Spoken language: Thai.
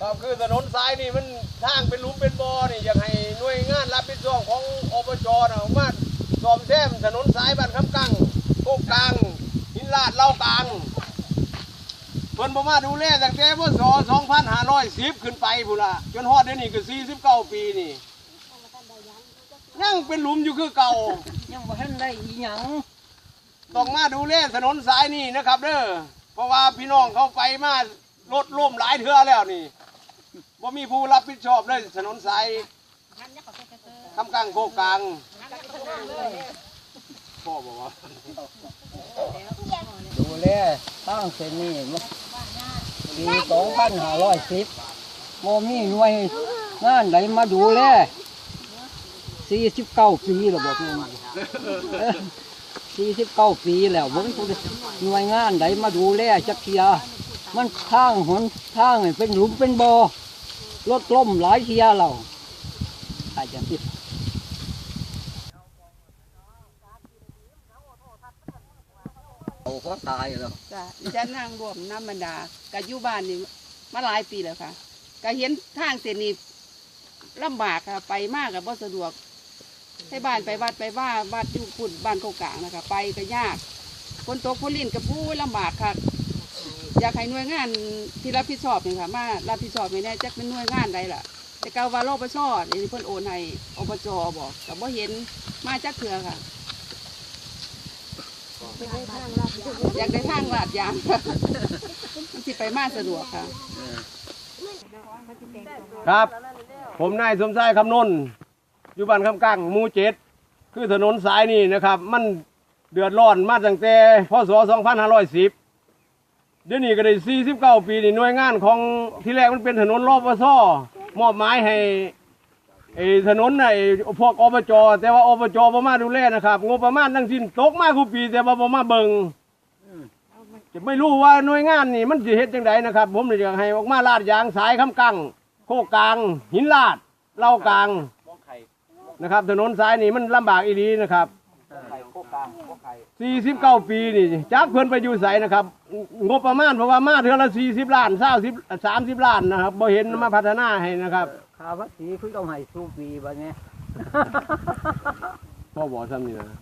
ครับคือถนนซ้ายนี่มันทางเป็นหลุมเป็นบ่อนี่อยากให้หน่วยงานรับผิดชอบของอบจนะมาซ่อมแซมถนนซ้ายบ้านคำกังโคกกลางหินลาดเล่ากลางเพิ่นบ่มาดูแลตั้งแต่พศ2510 ขึ้นไปพุ่นล่ะจนฮอดเดี๋ยวนี้ก็49 ปีนี่ยังเป็นหลุมอยู่คือเก่ายังบ่ทันได้อีหยังต้องมาดูแลถนนสายนี่นะครับเด้อเพราะว่าพี่น้องเขาไปมา รถล่มหลายเทื่อแล้วนี่ว่ามีผู้รับผิดชอบเลยถนนสายคำกลางโคกกลางพ่อบอกว่าดูแลทางเส้นนี้มาปี2510บ่มีหน่วยงานใดมาดูแล49ปีแล้วบอกนี่49ปีแล้วเบิ่งหน่วยงานใดมาดูแลจักเทีย มันทางหนทางเป็นหลุมเป็นบ่อรถล้มหลายเทียแล้วอาจจะติดเอาก็ตายแล้วจ้ะดิฉันนั่งรวมน้ำบรรดากับอยู่บ้านนี่มาหลายปีแล้วค่ะก็เห็นทางเส้นนี้ลำบากค่ะไปมากกับบ่สะดวกให้บ้านไปวัดไปว่าวัดอยู่ปุ่นบ้านโคกลางนะคะไปก็ยากฝนตกฝนลิ่นกับผู้ลำบากค่ะ อยากให้หน่วยงานที่รับผิดชอบนี่ค่ะมารับผิดชอบไม่แน่จักเป็นหน่วยงานใดล่ะ แต่กาวาโลปชอดนี่เพิ่นโอนให้อบจบอกกับบ่เห็นมาจักเถื่อค่ะ อยากได้ทางลาดยางมันสิไปมาสะดวกค่ะ ครับ ผมนายสมชายคำนนท์อยู่บ้านคำกังหมู่เจ็ดคือถนนสายนี่นะครับ มันเดือดร้อนมาตั้งแต่พศ2510 เดี๋ยวนี้ก็ได้49ปีนี่หน่วยงานของที่แรกมันเป็นถนนรอบวซ่อมอบหมายให้ไอ้ถนนไอ้พวกอบจแต่ว่าอบจบ่มาดูแลนะครับงบประมาณทั้งสิ้นตกมาคุปี แต่ว่าบ่มาเบิงจะไม่รู้ว่าหน่วยงานนี่มันสิเฮ็ดจังไดนะครับ ผมเลยอยากให้ออกมาลาดยางสายคำกังโคกกลาง หินลาดเล่ากลางนะครับ ถนนสายนี่มันลำบากอีดีนะครับ 49ปีนี่จักเพิ่นไปอยู่ไสนะครับ งบประมาณเพราะว่ามาเทื่อละ40ล้าน20 30ล้านนะครับบ่เห็นมาพัฒนาให้นะครับค่าภาษีคือต้องให้สูปีบัดนี้พ่อบอกซ้ำนี่นะ